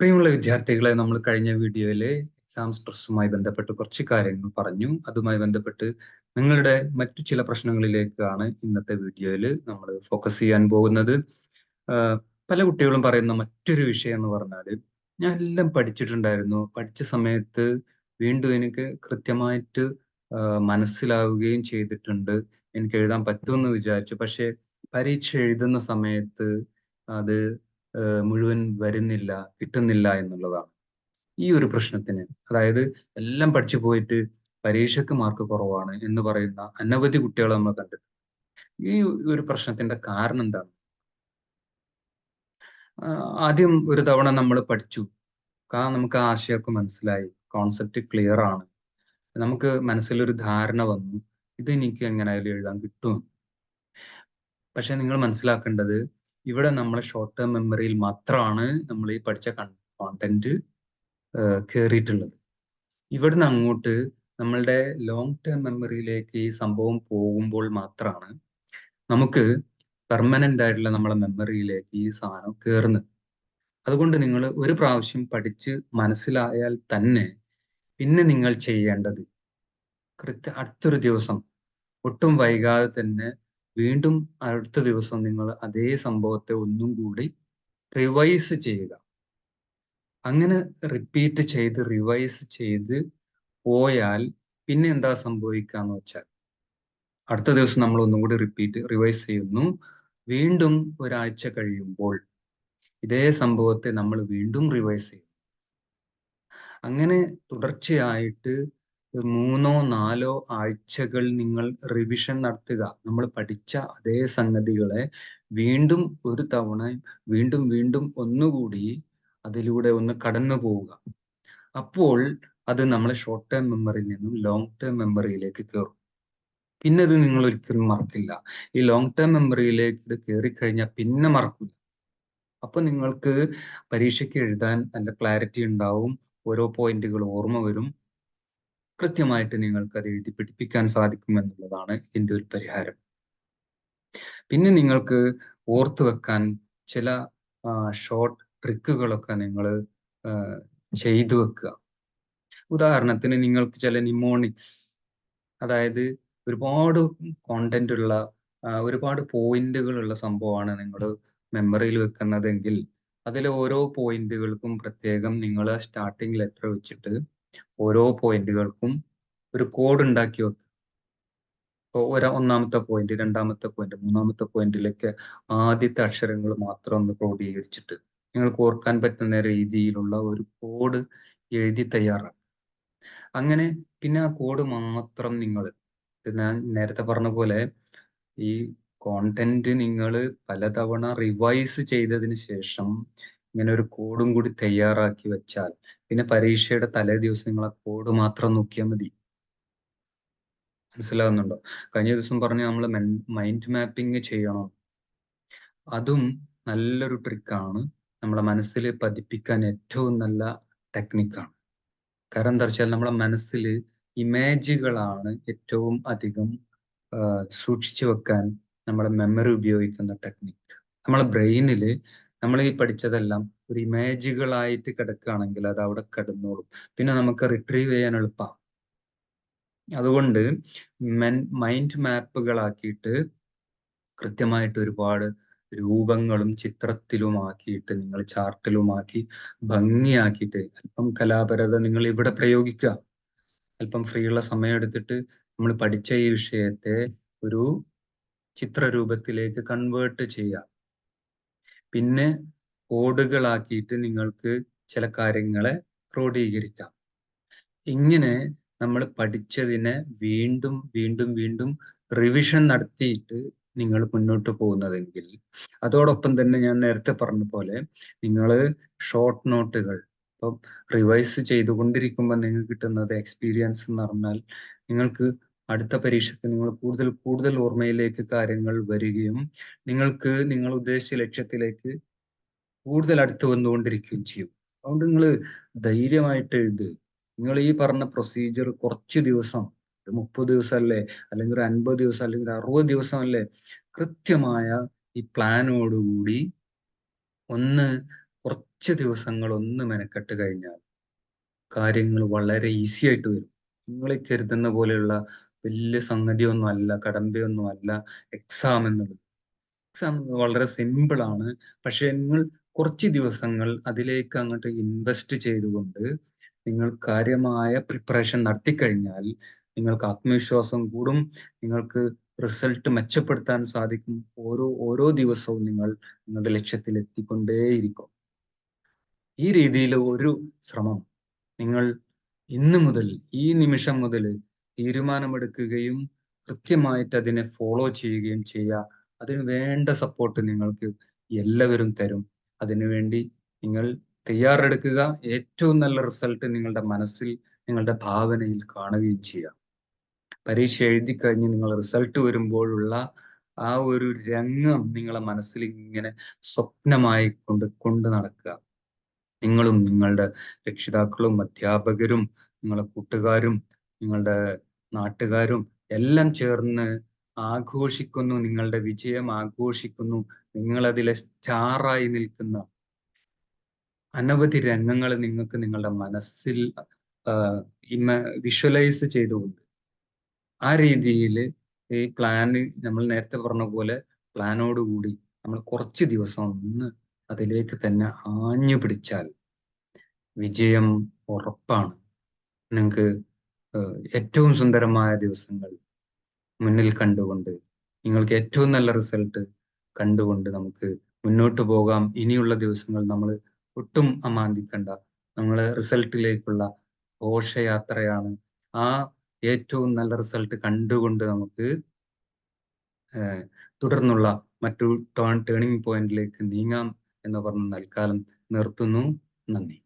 പ്രിയമുള്ള വിദ്യാർത്ഥികളെ നമ്മൾ കഴിഞ്ഞ വീഡിയോയിൽ എക്സാം സ്ട്രെസ്സുമായി ബന്ധപ്പെട്ട് കുറച്ച് കാര്യങ്ങൾ പറഞ്ഞു. അതുമായി ബന്ധപ്പെട്ട് നിങ്ങളുടെ മറ്റു ചില പ്രശ്നങ്ങളിലേക്കാണ് ഇന്നത്തെ വീഡിയോയിൽ നമ്മൾ ഫോക്കസ് ചെയ്യാൻ പോകുന്നത്. പല കുട്ടികളും പറയുന്ന മറ്റൊരു വിഷയം എന്ന് പറഞ്ഞാൽ ഞാൻ എല്ലാം പഠിച്ചിട്ടുണ്ടായിരുന്നു. പഠിച്ച സമയത്ത് വീണ്ടും എനിക്ക് കൃത്യമായിട്ട് മനസ്സിലാവുകയും ചെയ്തിട്ടുണ്ട്. എനിക്ക് എഴുതാൻ പറ്റുമെന്ന് വിചാരിച്ചു. പക്ഷെ പരീക്ഷ എഴുതുന്ന സമയത്ത് അത് മുഴുവൻ വരുന്നില്ല കിട്ടുന്നില്ല എന്നുള്ളതാണ്. ഈ ഒരു പ്രശ്നത്തിന് അതായത് എല്ലാം പഠിച്ചു പോയിട്ട് പരീക്ഷയ്ക്ക് മാർക്ക് കുറവാണ് എന്ന് പറയുന്ന അനവധി കുട്ടികളെ നമ്മൾ കണ്ടിട്ടുണ്ട് ഈ ഒരു പ്രശ്നത്തിന്റെ കാരണം എന്താണ്? ആദ്യം ഒരു തവണ നമ്മൾ പഠിച്ചു. കാരണം നമുക്ക് ആശയമൊക്കെ മനസ്സിലായി. കോൺസെപ്റ്റ് ക്ലിയർ ആണ്. നമുക്ക് മനസ്സിലൊരു ധാരണ വന്നു. ഇത് എനിക്ക് എങ്ങനെയായാലും എഴുതാൻ കിട്ടും. പക്ഷെ നിങ്ങൾ മനസ്സിലാക്കേണ്ടത് ഇവിടെ നമ്മൾ ഷോർട്ട് ടേം മെമ്മറിയിൽ മാത്രമാണ് നമ്മൾ ഈ പഠിച്ച കോണ്ടന്റ് കയറിയിട്ടുള്ളത് ഇവിടുന്ന് അങ്ങോട്ട് നമ്മളുടെ ലോങ് ടേം മെമ്മറിയിലേക്ക് ഈ സംഭവം പോകുമ്പോൾ മാത്രമാണ് നമുക്ക് പെർമനന്റ് ആയിട്ടുള്ള നമ്മളെ മെമ്മറിയിലേക്ക് ഈ സാധനം കയറുന്നത് അതുകൊണ്ട് നിങ്ങൾ ഒരു പ്രാവശ്യം പഠിച്ച് മനസ്സിലായാൽ തന്നെ പിന്നെ നിങ്ങൾ ചെയ്യേണ്ടത് കൃത്യ അടുത്തൊരു ദിവസം ഒട്ടും വൈകാതെ തന്നെ വീണ്ടും അടുത്ത ദിവസം നിങ്ങൾ അതേ സംഭവത്തെ ഒന്നും കൂടി റിവൈസ് ചെയ്യുക. അങ്ങനെ റിപ്പീറ്റ് ചെയ്ത് റിവൈസ് ചെയ്ത് പോയാൽ പിന്നെ എന്താ സംഭവിക്കാന്ന് വെച്ചാൽ അടുത്ത ദിവസം നമ്മൾ ഒന്നും കൂടി റിപ്പീറ്റ് റിവൈസ് ചെയ്യുന്നു. വീണ്ടും ഒരാഴ്ച കഴിയുമ്പോൾ ഇതേ സംഭവത്തെ നമ്മൾ വീണ്ടും റിവൈസ് ചെയ്യും അങ്ങനെ തുടർച്ചയായിട്ട് മൂന്നോ നാലോ ആഴ്ചകൾ നിങ്ങൾ റിവിഷൻ നടത്തുക. നമ്മൾ പഠിച്ച അതേ സംഗതികളെ വീണ്ടും ഒരു തവണ വീണ്ടും വീണ്ടും ഒന്നുകൂടി അതിലൂടെ ഒന്ന് കടന്നു പോവുക. അപ്പോൾ അത് നമ്മൾ ഷോർട്ട് ടേം മെമ്മറിയിൽ നിന്നും ലോങ് ടേം മെമ്മറിയിലേക്ക് കയറും. പിന്നെ അത് നിങ്ങൾ ഒരിക്കലും മറക്കില്ല. ഈ ലോങ് ടേം മെമ്മറിയിലേക്ക് ഇത് കയറിക്കഴിഞ്ഞാൽ പിന്നെ മറക്കില്ല അപ്പൊ നിങ്ങൾക്ക് പരീക്ഷയ്ക്ക് എഴുതാൻ നല്ല ക്ലാരിറ്റി ഉണ്ടാവും. ഓരോ പോയിന്റുകൾ ഓർമ്മ വരും. കൃത്യമായിട്ട് നിങ്ങൾക്ക് അത് എഴുതി പിടിപ്പിക്കാൻ സാധിക്കും എന്നുള്ളതാണ് എന്റെ ഒരു പരിഹാരം. പിന്നെ നിങ്ങൾക്ക് ഓർത്തു വെക്കാൻ ചില ഷോർട്ട് ട്രിക്കുകളൊക്കെ നിങ്ങൾ ചെയ്തു വെക്കുക. ഉദാഹരണത്തിന് നിങ്ങൾക്ക് ചില നിമോണിക്സ് അതായത് ഒരുപാട് കോണ്ടന്റ് ഉള്ള ഒരുപാട് പോയിന്റുകൾ ഉള്ള സംഭവമാണ് നിങ്ങൾ മെമ്മറിയിൽ വെക്കുന്നതെങ്കിൽ അതിലെ ഓരോ പോയിന്റുകൾക്കും പ്രത്യേകം നിങ്ങൾ സ്റ്റാർട്ടിംഗ് ലെറ്റർ വെച്ചിട്ട് ഓരോ പോയിന്റുകൾക്കും ഒരു കോഡ് ഉണ്ടാക്കി വെക്കുക ഇപ്പോൾ ഒരു ഒന്നാമത്തെ പോയിന്റ് രണ്ടാമത്തെ പോയിന്റ് മൂന്നാമത്തെ പോയിന്റിലേക്ക് ആദ്യത്തെ അക്ഷരങ്ങൾ മാത്രം ഒന്ന് ക്രോഡീകരിച്ചിട്ട് നിങ്ങൾക്ക് ഓർക്കാൻ പറ്റുന്ന രീതിയിലുള്ള ഒരു കോഡ് എഴുതി തയ്യാറാക്കുക. അങ്ങനെ പിന്നെ ആ കോഡ് മാത്രം നിങ്ങൾ ഞാൻ നേരത്തെ പറഞ്ഞ പോലെ ഈ കോണ്ടന്റ് നിങ്ങൾ പലതവണ റിവൈസ് ചെയ്തതിന് ശേഷം ഇങ്ങനെ ഒരു കോഡും കൂടി തയ്യാറാക്കി വെച്ചാൽ പിന്നെ പരീക്ഷയുടെ തലേ ദിവസം നിങ്ങൾ ആ കോഡ് മാത്രം നോക്കിയാൽ മതി. മനസ്സിലാകുന്നുണ്ടോ? കഴിഞ്ഞ ദിവസം പറഞ്ഞു നമ്മൾ മൈൻഡ് മാപ്പിംഗ് ചെയ്യണം? അതും നല്ലൊരു ട്രിക്കാണ് നമ്മളെ മനസ്സിൽ പതിപ്പിക്കാൻ ഏറ്റവും നല്ല ടെക്നിക്കാണ് കാരണം എന്താ വെച്ചാൽ നമ്മളെ മനസ്സിൽ ഇമേജുകളാണ് ഏറ്റവും അധികം സൂക്ഷിച്ചു വെക്കാൻ നമ്മളെ മെമ്മറി ഉപയോഗിക്കുന്ന ടെക്നിക്ക് നമ്മളെ ബ്രെയിനിൽ നമ്മൾ ഈ പഠിച്ചതെല്ലാം ഒരു ഇമേജുകളായിട്ട് കിടക്കുകയാണെങ്കിൽ അത് അവിടെ കിടന്നോളും. പിന്നെ നമുക്ക് റിട്രീവ് ചെയ്യാൻ എളുപ്പമാണ് അതുകൊണ്ട് മെൻ മൈൻഡ് മാപ്പുകളാക്കിയിട്ട് കൃത്യമായിട്ട് ഒരുപാട് രൂപങ്ങളും ചിത്രത്തിലുമാക്കിയിട്ട് നിങ്ങൾ ചാർട്ടിലുമാക്കി ഭംഗിയാക്കിയിട്ട് അല്പം കലാപരത നിങ്ങൾ ഇവിടെ പ്രയോഗിക്കുക. അല്പം ഫ്രീ ഉള്ള സമയം എടുത്തിട്ട് നമ്മൾ പഠിച്ച ഈ വിഷയത്തെ ഒരു ചിത്രരൂപത്തിലേക്ക് കൺവേർട്ട് ചെയ്യുക. പിന്നെ കോഡുകളാക്കിയിട്ട് നിങ്ങൾക്ക് ചില കാര്യങ്ങളെ ക്രോഡീകരിക്കാം. ഇങ്ങനെ നമ്മൾ പഠിച്ചതിനെ വീണ്ടും വീണ്ടും വീണ്ടും റിവിഷൻ നടത്തിയിട്ട് നിങ്ങൾ മുന്നോട്ട് പോകുന്നതെങ്കിൽ അതോടൊപ്പം തന്നെ ഞാൻ നേരത്തെ പറഞ്ഞ പോലെ നിങ്ങൾ ഷോർട്ട് നോട്ടുകൾ ഇപ്പം റിവൈസ് ചെയ്തുകൊണ്ടിരിക്കുമ്പോൾ നിങ്ങൾക്ക് കിട്ടുന്നത് എക്സ്പീരിയൻസ് എന്ന് പറഞ്ഞാൽ നിങ്ങൾക്ക് അടുത്ത പരീക്ഷയ്ക്ക് നിങ്ങൾ കൂടുതൽ കൂടുതൽ ഓർമ്മയിലേക്ക് കാര്യങ്ങൾ വരികയും നിങ്ങൾക്ക് നിങ്ങൾ ഉദ്ദേശിച്ച ലക്ഷ്യത്തിലേക്ക് കൂടുതൽ അടുത്ത് വന്നുകൊണ്ടിരിക്കുകയും ചെയ്യും. അതുകൊണ്ട് നിങ്ങൾ ധൈര്യമായിട്ട് എഴുത് നിങ്ങൾ ഈ പറഞ്ഞ പ്രൊസീജിയർ കുറച്ച് ദിവസം മുപ്പത് ദിവസം അല്ലേ അല്ലെങ്കിൽ ഒരു അൻപത് ദിവസം അല്ലെങ്കിൽ അറുപത് ദിവസം അല്ലേ കൃത്യമായ ഈ പ്ലാനോടുകൂടി ഒന്ന് കുറച്ച് ദിവസങ്ങൾ ഒന്ന് മെനക്കെട്ട് കഴിഞ്ഞാൽ കാര്യങ്ങൾ വളരെ ഈസി ആയിട്ട് വരും. നിങ്ങൾ കരുതുന്ന പോലെയുള്ള വലിയ സംഗതിയൊന്നും അല്ല കടമ്പയൊന്നും അല്ല എക്സാം എന്നുള്ളത്. എക്സാം വളരെ സിമ്പിൾ ആണ്. പക്ഷെ നിങ്ങൾ കുറച്ച് ദിവസങ്ങൾ അതിലേക്ക് അങ്ങോട്ട് ഇൻവെസ്റ്റ് ചെയ്തുകൊണ്ട് നിങ്ങൾ കാര്യമായ പ്രിപ്പറേഷൻ നടത്തിക്കഴിഞ്ഞാൽ നിങ്ങൾക്ക് ആത്മവിശ്വാസം കൂടും നിങ്ങൾക്ക് റിസൾട്ട് മെച്ചപ്പെടുത്താൻ സാധിക്കും. ഓരോ ഓരോ ദിവസവും നിങ്ങൾ നിങ്ങളുടെ ലക്ഷ്യത്തിൽ എത്തിക്കൊണ്ടേയിരിക്കും. ഈ രീതിയിൽ ഒരു ശ്രമം. നിങ്ങൾ ഇന്ന് മുതൽ ഈ നിമിഷം മുതൽ തീരുമാനമെടുക്കുകയും കൃത്യമായിട്ട് അതിനെ ഫോളോ ചെയ്യുകയും ചെയ്യുക. അതിന് വേണ്ട സപ്പോർട്ട് നിങ്ങൾക്ക് എല്ലാവരും തരും. അതിനുവേണ്ടി നിങ്ങൾ തയ്യാറെടുക്കുക. ഏറ്റവും നല്ല റിസൾട്ട് നിങ്ങളുടെ മനസ്സിൽ നിങ്ങളുടെ ഭാവനയിൽ കാണുകയും ചെയ്യുക. പരീക്ഷ എഴുതി കഴിഞ്ഞ് നിങ്ങൾ റിസൾട്ട് വരുമ്പോഴുള്ള ആ ഒരു രംഗം നിങ്ങളെ മനസ്സിൽ ഇങ്ങനെ സ്വപ്നമായി കൊണ്ട് കൊണ്ട് നടക്കുക. നിങ്ങളും നിങ്ങളുടെ രക്ഷിതാക്കളും അധ്യാപകരും നിങ്ങളെ കൂട്ടുകാരും നിങ്ങളുടെ നാട്ടുകാരും എല്ലാം ചേർന്ന് ആഘോഷിക്കുന്നു നിങ്ങളുടെ വിജയം ആഘോഷിക്കുന്നു നിങ്ങൾ അതിലെ സ്റ്റാറായി നിൽക്കുന്ന അനവധി രംഗങ്ങൾ നിങ്ങൾക്ക് നിങ്ങളുടെ മനസ്സിൽ ഇമ വിഷ്വലൈസ് ചെയ്തുകൊണ്ട്. ആ രീതിയിൽ ഈ പ്ലാൻ നമ്മൾ നേരത്തെ പറഞ്ഞ പോലെ പ്ലാനോടുകൂടി നമ്മൾ കുറച്ച് ദിവസം ഒന്ന് അതിലേക്ക് തന്നെ ആഞ്ഞു പിടിച്ചാൽ വിജയം ഉറപ്പാണ്. നിങ്ങൾക്ക് ഏറ്റവും സുന്ദരമായ ദിവസങ്ങൾ മുന്നിൽ കണ്ടുകൊണ്ട് നിങ്ങൾക്ക് ഏറ്റവും നല്ല റിസൾട്ട് കണ്ടുകൊണ്ട് നമുക്ക് മുന്നോട്ട് പോകാം. ഇനിയുള്ള ദിവസങ്ങൾ നമ്മൾ ഒട്ടും അമാന്തിക്കണ്ട. നമ്മൾ റിസൾട്ടിലേക്കുള്ള ഘോഷയാത്രയാണ് ആ ഏറ്റവും നല്ല റിസൾട്ട് കണ്ടുകൊണ്ട് നമുക്ക് തുടർന്നുള്ള മറ്റു ടേണിംഗ് പോയിന്റിലേക്ക് നീങ്ങാം എന്ന് പറഞ്ഞ് നൽകാലം നിർത്തുന്നു. നന്ദി.